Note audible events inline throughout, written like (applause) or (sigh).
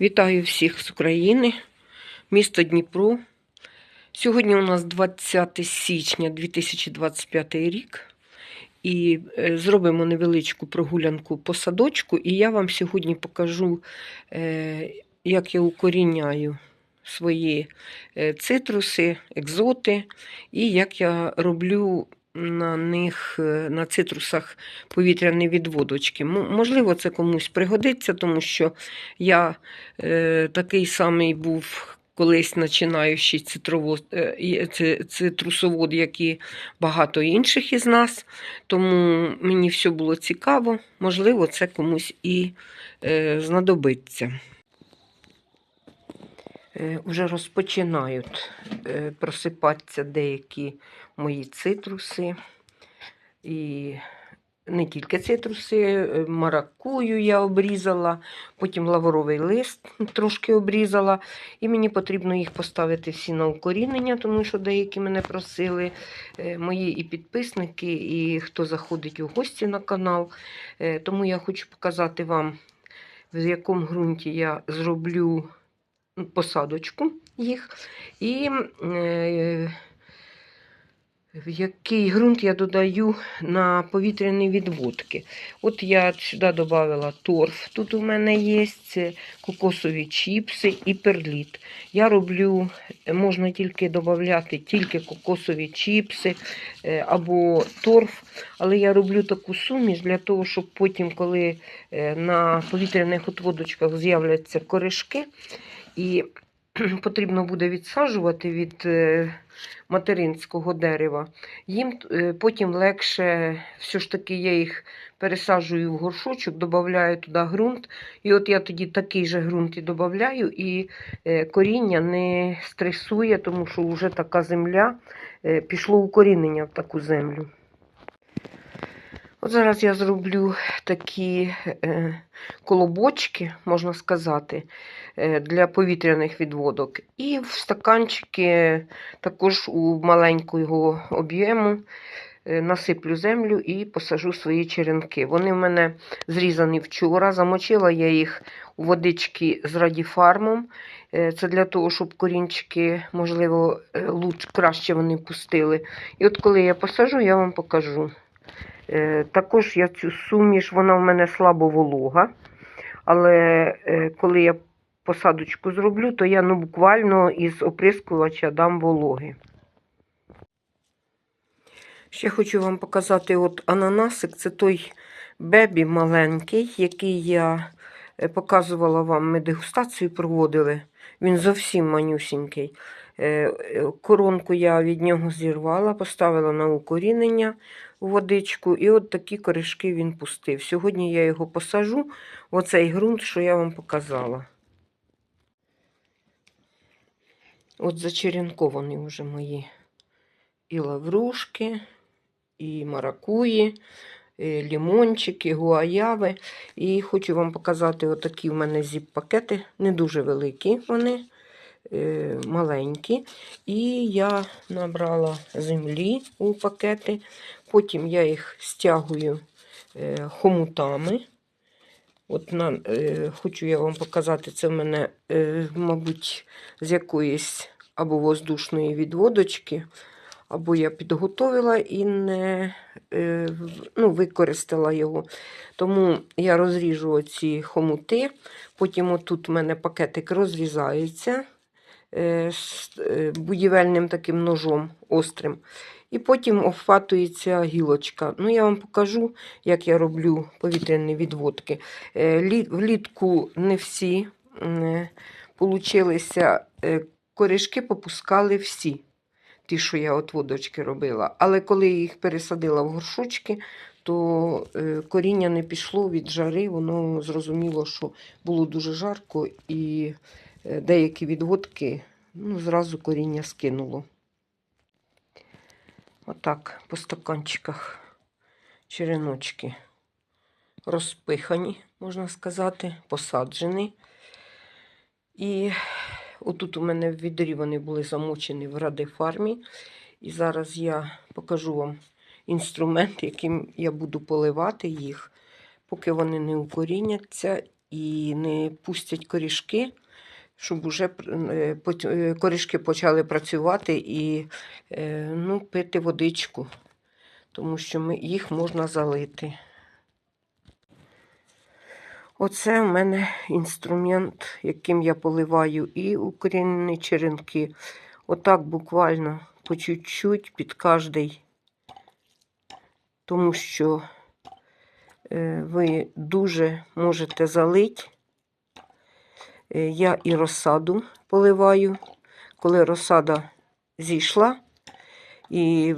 Вітаю всіх з України, місто Дніпро. Сьогодні у нас 20 січня 2025 рік. І е, зробимо невеличку прогулянку по садочку. І я вам сьогодні покажу, е, як я укоріняю свої е, цитруси, екзоти, і як я роблю на них, е, на цитрусах повітряні відводочки. Можливо, це комусь пригодиться, тому що я е, такий самий був колись починаючий е, цитрусовод, як і багато інших із нас. Тому мені все було цікаво. Можливо, це комусь і е, знадобиться. Е, Уже розпочинають е, просипатися деякі мої цитруси. І не тільки цитруси, е, маракую я обрізала, потім лавровий лист трошки обрізала. І мені потрібно їх поставити всі на укорінення, тому що деякі мене просили, мої і підписники, і хто заходить у гості на канал. Тому я хочу показати вам, в якому ґрунті я зроблю посадочку їх. І е, в який ґрунт я додаю на повітряні відводки. От я сюди додала торф. Тут у мене є кокосові чіпси і перліт. Я роблю, можна тільки додати тільки кокосові чіпси е, або торф, але я роблю таку суміш для того, щоб потім, коли е, на повітряних відводочках з'являться коришки, і (clears throat) потрібно буде відсаджувати від е, материнського дерева, їм е, потім легше, все ж таки я їх пересаджую в горшочок, додаю туди ґрунт. І от я тоді такий же ґрунт і додаю, і е, коріння не стресує, тому що вже така земля, пішло укорінення в таку землю. От зараз я зроблю такі е, колобочки, можна сказати, е, для повітряних відводок. І в стаканчики також у маленького об'єму е, насиплю землю і посажу свої черенки. Вони в мене зрізані вчора. Замочила я їх у водички з радіфармом. Це для того, щоб корінчики, можливо, краще вони пустили. І от коли я посажу, я вам покажу. Е, Також я цю суміш, вона в мене слабо волога. Але е, коли я посадочку зроблю, то я ну, буквально із оприскувача дам вологи. Ще хочу вам показати от ананасик. Це той бебі маленький, який я е, показувала вам, ми дегустацію проводили. Він зовсім манюсінький. Е, е, Коронку я від нього зірвала, поставила на укорінення у водичку, і от такі коришки він пустив. Сьогодні я його посажу в оцей ґрунт, що я вам показала. От зачеренковані вже мої і лаврушки, і маракуї, і лімончики, гуаяви. І хочу вам показати отакі в мене зіп-пакети, не дуже великі вони, маленькі. І я набрала землі у пакети. Потім я їх стягую е, хомутами. От на, е, хочу я вам показати, це в мене, е, мабуть, з якоїсь або воздушної відводочки, або я підготовила і не е, ну, використала його. Тому я розріжу оці хомути. Потім отут у мене пакетик розрізається е, з е, будівельним таким ножом острим. І потім обхватується гілочка. Ну, я вам покажу, як я роблю повітряні відводки. Е, Влітку не всі е, получилися, е, корішки попускали всі, ті, що я от водочки робила. Але коли їх пересадила в горшочки, то е, коріння не пішло від жари, воно зрозуміло, що було дуже жарко, і е, деякі відводки ну, зразу коріння скинуло. Отак по стаканчиках череночки розпихані, можна сказати, посаджені. І отут у мене в відрі вони були замочені в радифармі. І зараз я покажу вам інструмент, яким я буду поливати їх, поки вони не укоріняться і не пустять корішки, щоб уже е, е, корішки почали працювати і е, ну, пити водичку, тому що ми, їх можна залити. Оце в мене інструмент, яким я поливаю і укорінені черенки. Отак буквально по чуть-чуть під кожний, тому що е, ви дуже можете залити. Е, Я і розсаду поливаю, коли розсада зійшла, і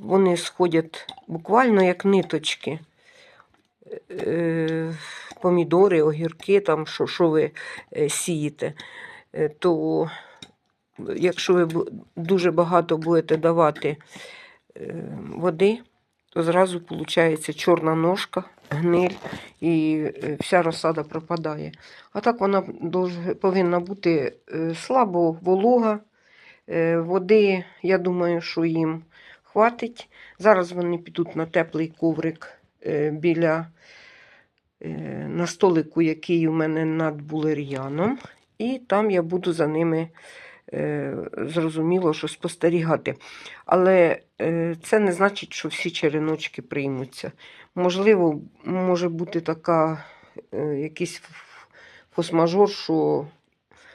вони сходять буквально як ниточки. Е, Помідори, огірки, там, що, що ви сієте, то якщо ви дуже багато будете давати води, то зразу виходить чорна ножка, гниль і е, вся розсада пропадає. А так вона повинна бути е, слабо волога. Е, Води, я думаю, що їм хватить. Зараз вони підуть на теплий коврик біля на столику, який у мене над булер'яном. І там я буду за ними зрозуміло, що спостерігати. Але е, це не значить, що всі череночки приймуться. Можливо, може бути така е, якийсь ф- форс-мажор, що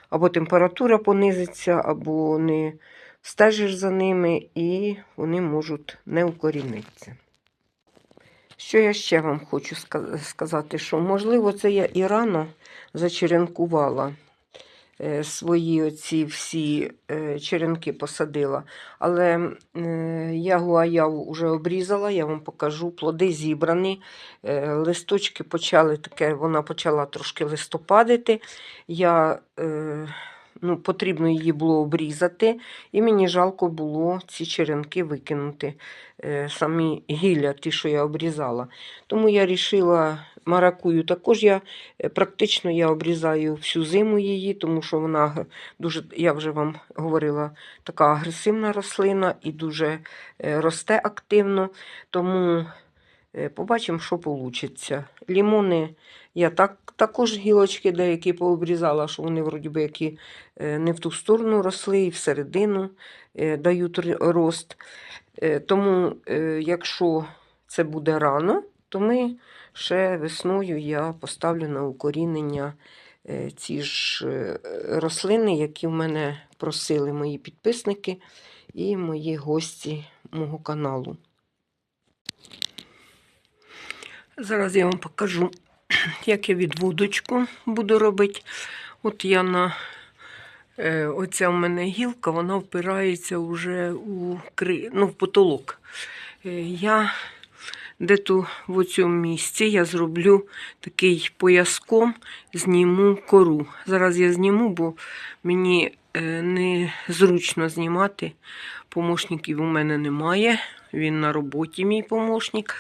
або температура понизиться, або не стежиш за ними, і вони можуть не укорінитися. Що я ще вам хочу сказати, що можливо це я і рано зачеренкувала е, свої оці всі е, черенки посадила. Але е, я гуаяву вже обрізала, я вам покажу. Плоди зібрані, е, листочки почали таке, вона почала трошки листопадити. Я, е, ну, потрібно її було обрізати, і мені жалко було ці черенки викинути. е, Самі гілля, ті, що я обрізала. Тому я вирішила маракую. Також я е, практично я обрізаю всю зиму її, тому що вона дуже, я вже вам говорила, така агресивна рослина і дуже е, росте активно. Тому е, побачимо, що вийде. Лімони я так, також гілочки деякі пообрізала, що вони вроді би які не в ту сторону росли, і всередину дають рост. Тому, якщо це буде рано, то ми ще весною я поставлю на укорінення е, ці ж е, рослини, які в мене просили мої підписники і мої гості мого каналу. Зараз я вам покажу, (clears throat) як я відводочку буду робити. От я на е, оця в мене гілка, вона впирається вже у ну, в потолок. Е, я де-то в цьому місці я зроблю такий пояском, зніму кору. Зараз я зніму, бо мені е, незручно знімати. Помощників у мене немає. Він на роботі, мій помощник.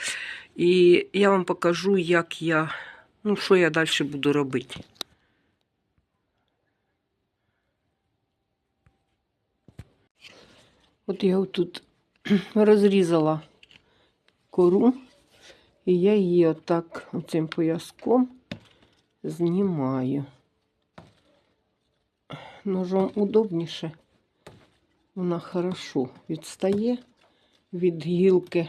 І я вам покажу, як я, ну, що я далі буду робити. От я тут (clears throat) розрізала кору, і я її отак оцим пояском знімаю. Ножом удобніше. Вона хорошо відстає від гілки.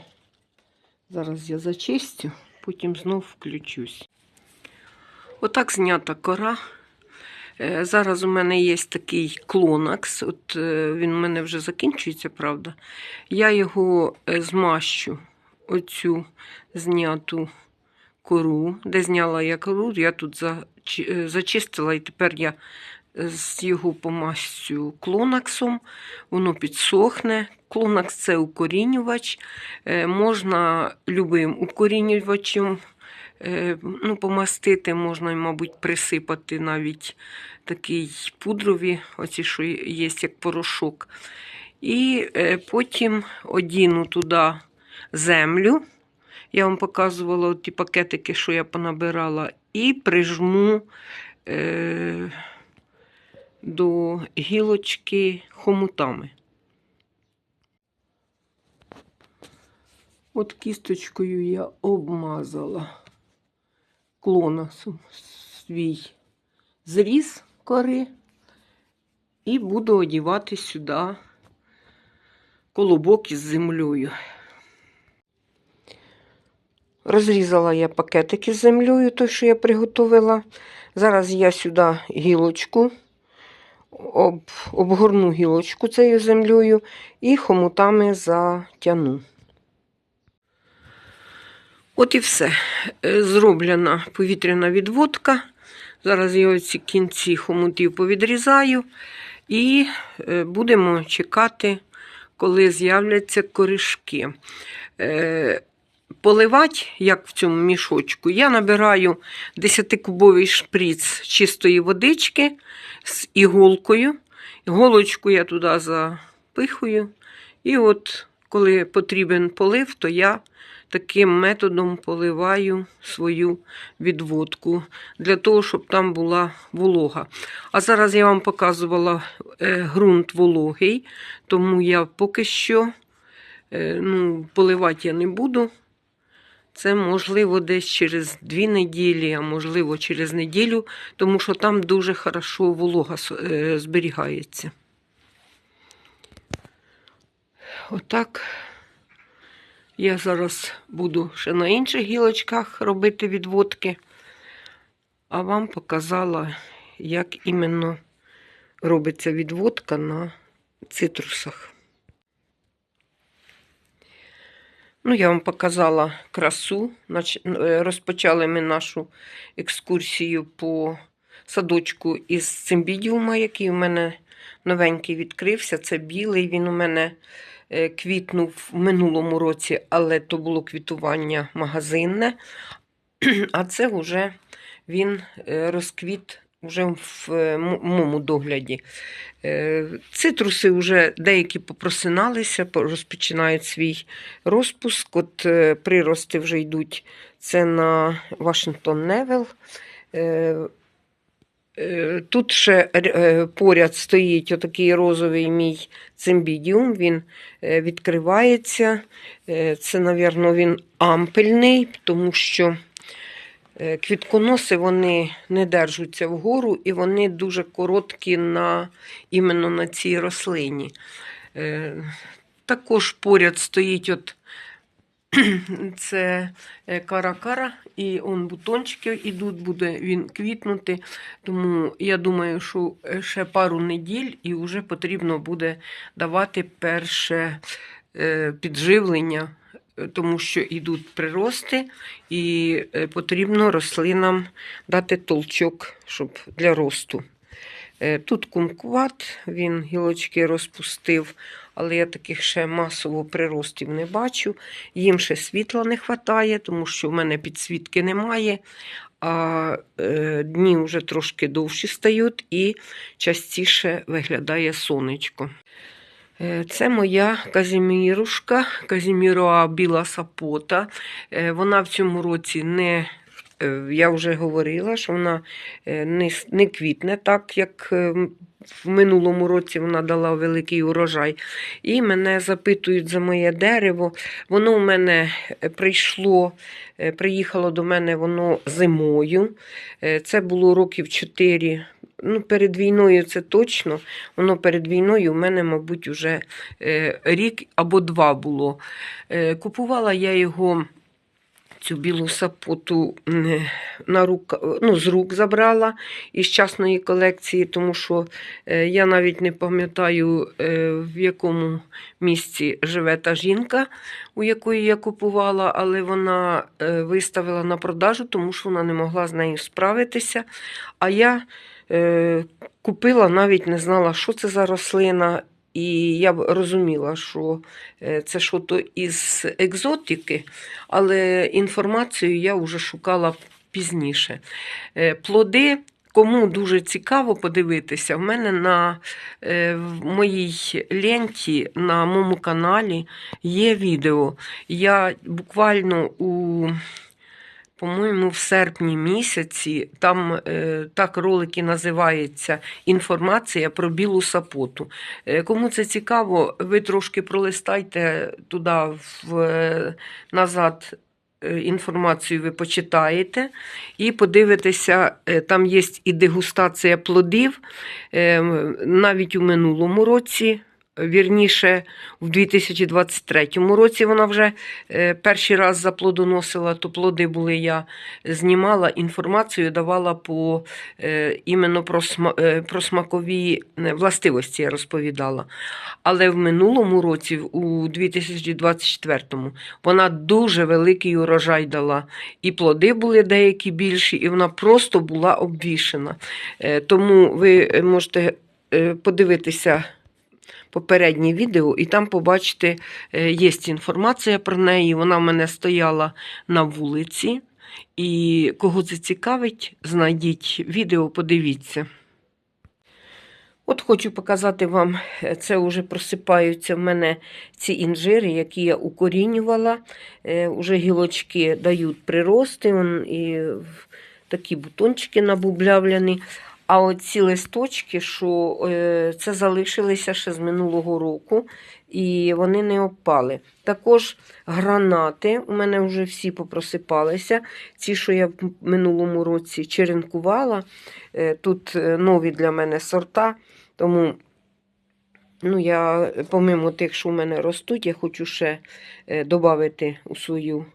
Зараз я зачистю, потім знов включусь. Отак знята кора. Е, Зараз у мене є такий клонакс. От е, він у мене вже закінчується, правда. Я його е, змащу, оцю зняту кору, де зняла я кору, я тут е, зачистила, і тепер я з його помастю клонаксом, воно підсохне. Клонакс це укорінювач. Е, Можна любим укорінювачем е, ну, помастити, можна, мабуть, присипати навіть такий пудрові, оці, що є як порошок. І е, потім одіну туди землю. Я вам показувала ті пакетики, що я понабирала, і прижму е, до гілочки хомутами. От кісточкою я обмазала клона свій зріз кори і буду одівати сюди колобок із землею. Розрізала я пакетики з землею, той, що я приготувала. Зараз я сюди гілочку, об, обгорну гілочку цією землею і хомутами затяну. От і все. Е, Зроблена повітряна відводка. Зараз я оці кінці хомутів повідрізаю і е, будемо чекати, коли з'являться коришки. Поливати, як в цьому мішочку, я набираю 10-кубовий шприц чистої водички з іголкою. Іголочку я туди запихую. І от коли потрібен полив, то я таким методом поливаю свою відводку для того, щоб там була волога. А зараз я вам показувала е, ґрунт вологий, тому я поки що е, ну, поливати я не буду. Це можливо десь через дві неділі, а можливо через неділю, тому що там дуже хорошо волога е, зберігається. Отак. Я зараз буду ще на інших гілочках робити відводки, а вам показала, як іменно робиться відводка на цитрусах. Ну, я вам показала красу. Е, Розпочали ми нашу екскурсію по садочку із цимбідіума, який у мене новенький відкрився. Це білий. Він у мене е, квітнув в минулому році, але то було квітування магазинне. (clears throat) А це вже він е, розквіт вже в е, моєму догляді. Е, Цитруси вже деякі попросиналися, розпочинають свій розпуск. От е, прирости вже йдуть. Це на Вашингтон Невел. Тут ще поряд стоїть отакий розовий мій цимбідіум, він відкривається. Це, мабуть, він ампельний, тому що квітконоси вони не держаться вгору і вони дуже короткі на, іменно на цій рослині. Е, Також поряд стоїть от (clears throat) це е, кара-кара, і он бутончики йдуть, буде він квітнути. Тому я думаю, що е, ще пару неділь і вже потрібно буде давати перше е, підживлення, е, тому що йдуть прирости, і е, потрібно рослинам дати толчок щоб для росту. Е, Тут кумкват, він гілочки розпустив, але я таких ще масово приростів не бачу. Їм ще світла не вистачає, тому що в мене підсвітки немає, а е, дні вже трошки довші стають і частіше виглядає сонечко. Е, Це моя казімірушка, казіміроа біла сапота. Е, Вона в цьому році не, е, я вже говорила, що вона не, не квітне так, як в минулому році вона дала великий урожай. І мене запитують за моє дерево. Воно у мене прийшло, приїхало до мене воно зимою. Це було років 4. Ну, перед війною це точно. Воно перед війною у мене, мабуть, вже е, рік або два було. Е, Купувала я його. Цю білу сапоту на рук, ну, з рук забрала із частної колекції, тому що е, я навіть не пам'ятаю, в якому місці живе та жінка, у якої я купувала, але вона виставила на продажу, тому що вона не могла з нею справитися. А я купила, навіть не знала, що це за рослина. І я розуміла, що е, це щось із екзотики, але інформацію я вже шукала пізніше. Е, Плоди, кому дуже цікаво подивитися, в мене на е, в моїй ленті на моєму каналі є відео. Я буквально у по-моєму, в серпні місяці там е, так ролики називаються Інформація про білу сапоту. Е, кому це цікаво, ви трошки пролистайте туди в, е, назад інформацію ви почитаєте і подивитеся, там є і дегустація плодів. Навіть у минулому році, вірніше, в 2023 році вона вже е, перший раз заплодоносила, то плоди були я знімала інформацію, давала по е, іменно про, сма, е, про смакові властивості я розповідала. Але в минулому році, у 2024-му, вона дуже великий урожай дала. І плоди були деякі більші, і вона просто була обвішена. Тому ви можете подивитися попереднє відео, і там побачите, е, є інформація про неї. Вона в мене стояла на вулиці. І кого це цікавить, знайдіть відео, подивіться. От хочу показати вам, е, це вже просипаються в мене ці інжири, які я укорінювала. Е, Уже гілочки дають прирости, і такі бутончики набублявлені. А оці листочки, що е, це залишилися ще з минулого року, і вони не опали. Також гранати у мене вже всі попросипалися. Ці, що я в минулому році черенкувала, е, тут е, нові для мене сорта. Тому ну, я, помимо тих, що у мене ростуть, я хочу ще додати у свою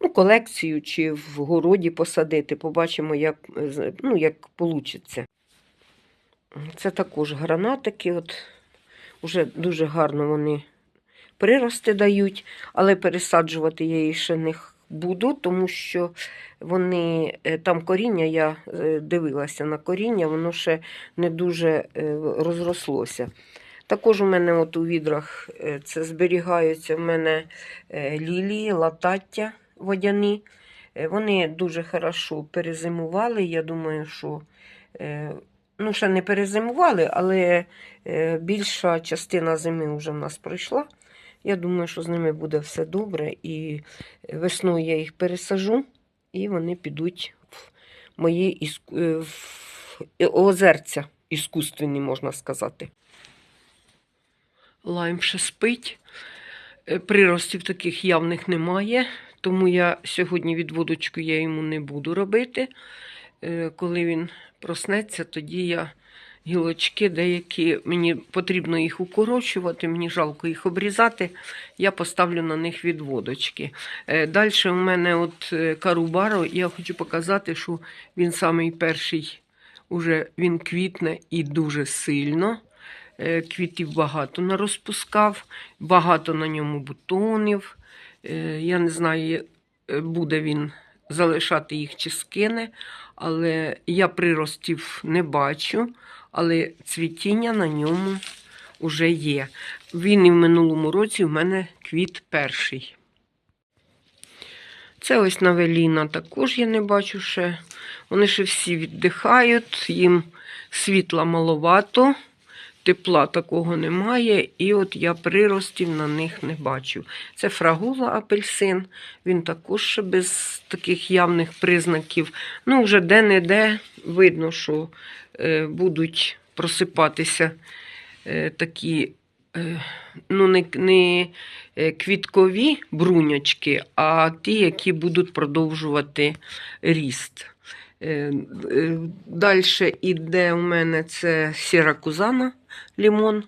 ну, колекцію чи в городі посадити. Побачимо, як, ну, як вийде. Це також гранатики. От, уже дуже гарно вони прирости дають, але пересаджувати я їх ще не буду, тому що вони е, там коріння, я е, дивилася на коріння, воно ще не дуже е, розрослося. Також у мене от у відрах це зберігаються в мене лілії, латаття водяні. Вони дуже хорошо перезимували. Я думаю, що ну, ще не перезимували, але е, більша частина зими вже в нас пройшла. Я думаю, що з ними буде все добре. І весною я їх пересажу, і вони підуть в мої іск... е, в озерця іскусственні, можна сказати. Лайм ще спить. Е, Приростів таких явних немає, тому я сьогодні відводочку я йому не буду робити. Коли він проснеться, тоді я гілочки деякі, мені потрібно їх укорочувати, мені жалко їх обрізати, я поставлю на них відводочки. Далі у мене от е, карубаро, я хочу показати, що він самий перший, уже він квітне і дуже сильно. Е, Квітів багато нарозпускав, багато на ньому бутонів. Е, Я не знаю, е, буде він залишати їх чи скине, але я приростів не бачу, але цвітіння на ньому вже є. Він і в минулому році в мене квіт перший. Це ось навеліна також я не бачу ще. Вони ще всі віддихають, їм світла маловато, тепла такого немає, і от я приростів на них не бачу. Це фрагула апельсин, він також без таких явних признаків. Ну, вже де-не-де видно, що е, будуть просипатися е, такі. е, Ну, не, не квіткові бруньочки, а ті, які будуть продовжувати ріст. Далі йде у мене це сіракузана лімон.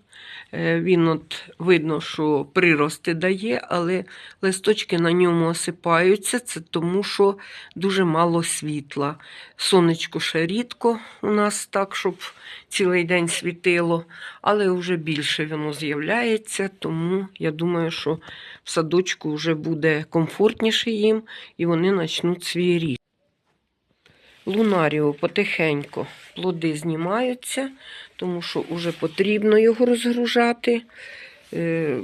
Е, Він от видно, що прирости дає, але листочки на ньому осипаються. Це тому, що дуже мало світла. Сонечко ще рідко у нас так, щоб цілий день світило, але вже більше воно з'являється, тому я думаю, що в садочку вже буде комфортніше їм і вони почнуть свій ріст. Лунаріо потихеньку плоди знімаються, тому що вже потрібно його розгружати. Е,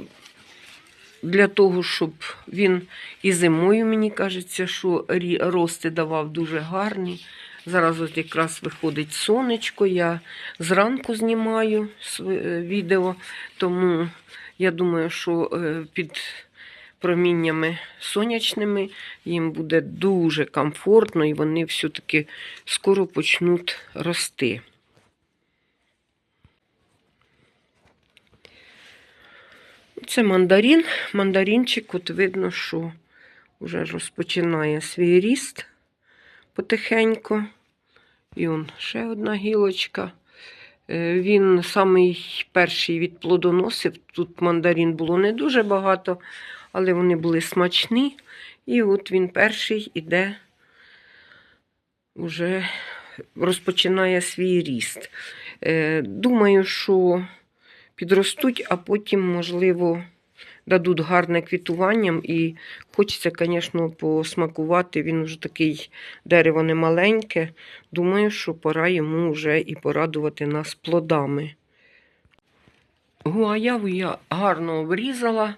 Для того, щоб він і зимою, мені кажеться, що рости давав дуже гарні. Зараз от якраз виходить сонечко, я зранку знімаю е, відео, тому я думаю, що е, під проміннями сонячними їм буде дуже комфортно і вони все-таки скоро почнуть рости. Це мандарин. Мандаринчик, от видно, що вже розпочинає свій ріст потихеньку. І он ще одна гілочка. Е, Він самий перший від плодоносив. Тут мандарин було не дуже багато, але вони були смачні. І от він перший іде, вже розпочинає свій ріст. Е, Думаю, що підростуть, а потім, можливо, дадуть гарне квітуванням. І хочеться, звісно, посмакувати. Він вже такий дерево не маленьке. Думаю, що пора йому вже і порадувати нас плодами. Гуаяву я гарно обрізала,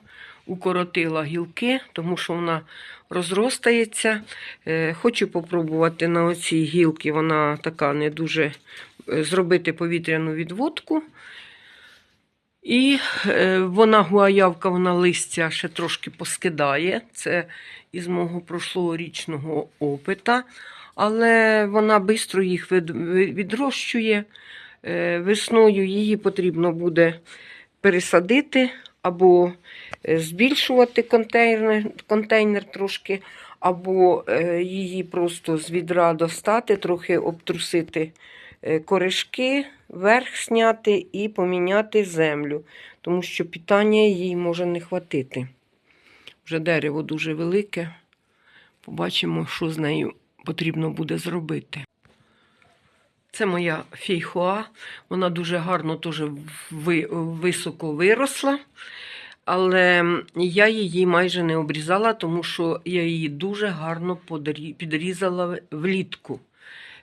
укоротила гілки, тому що вона розростається. Е, Хочу попробувати на оцій гілці, вона така не дуже е, зробити повітряну відводку. І е, вона гуаявка, вона листя ще трошки поскидає. Це із мого прошлогорічного опита. Але вона швидко їх відрощує. Весною її потрібно буде пересадити або збільшувати контейнер, контейнер трошки, або е, її просто з відра достати, трохи обтрусити е, корешки, верх зняти і поміняти землю, тому що питання їй може не хватити. Вже дерево дуже велике. Побачимо, що з нею потрібно буде зробити. Це моя фейхоа. Вона дуже гарно ви- високо виросла. Але я її майже не обрізала, тому що я її дуже гарно підрізала влітку.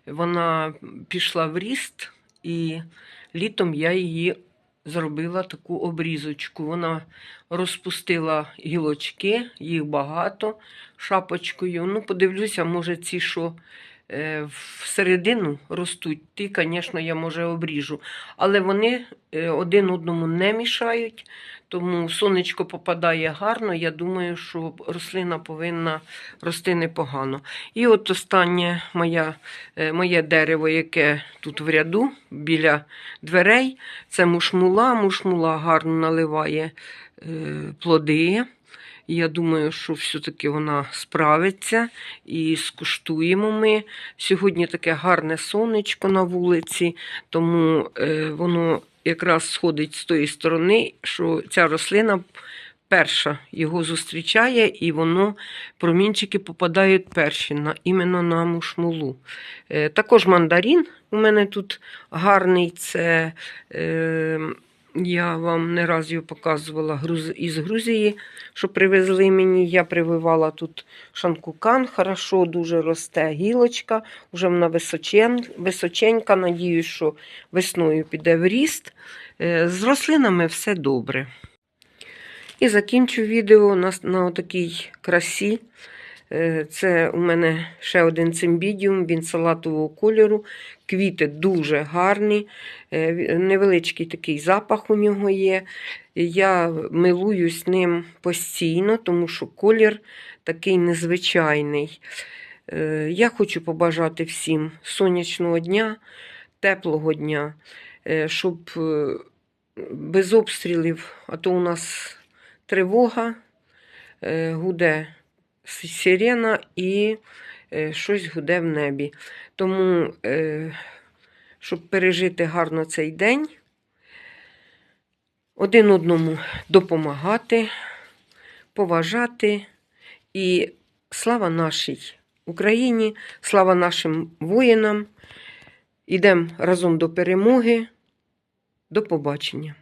Вона пішла в ріст, і літом я її зробила таку обрізочку. Вона розпустила гілочки, їх багато шапочкою. Ну, подивлюся, може, ці, що всередину ростуть, ті, звісно, я може обріжу. Але вони е, один одному не мішають, тому сонечко попадає гарно. Я думаю, що рослина повинна рости непогано. І от останнє моя, е, моє дерево, яке тут в ряду біля дверей, це мушмула. Мушмула гарно наливає е, плоди. Я думаю, що все-таки вона справиться і скуштуємо ми. Сьогодні таке гарне сонечко на вулиці, тому е, воно якраз сходить з тої сторони, що ця рослина перша його зустрічає, і воно промінчики попадають перші на, іменно на мушмулу. Е, також мандарин у мене тут гарний. Це е, я вам не раз його показувала із Грузії, що привезли мені. Я прививала тут шанкукан, хорошо дуже росте гілочка, вже вона височен, височенька. Надіюсь, що весною піде в ріст. Е, З рослинами все добре. І закінчу відео на, на такій красі. Е, Це у мене ще один цимбідіум, він салатового кольору. Квіти дуже гарні, е, невеличкий такий запах у нього є. Я милуюсь ним постійно, тому що колір такий незвичайний. Е, Я хочу побажати всім сонячного дня, теплого дня, щоб без обстрілів, а то у нас тривога, гуде сирена і е, щось гуде в небі. Тому, е, щоб пережити гарно цей день, один одному допомагати, поважати. І слава нашій Україні, слава нашим воїнам. Ідемо разом до перемоги. До побачення.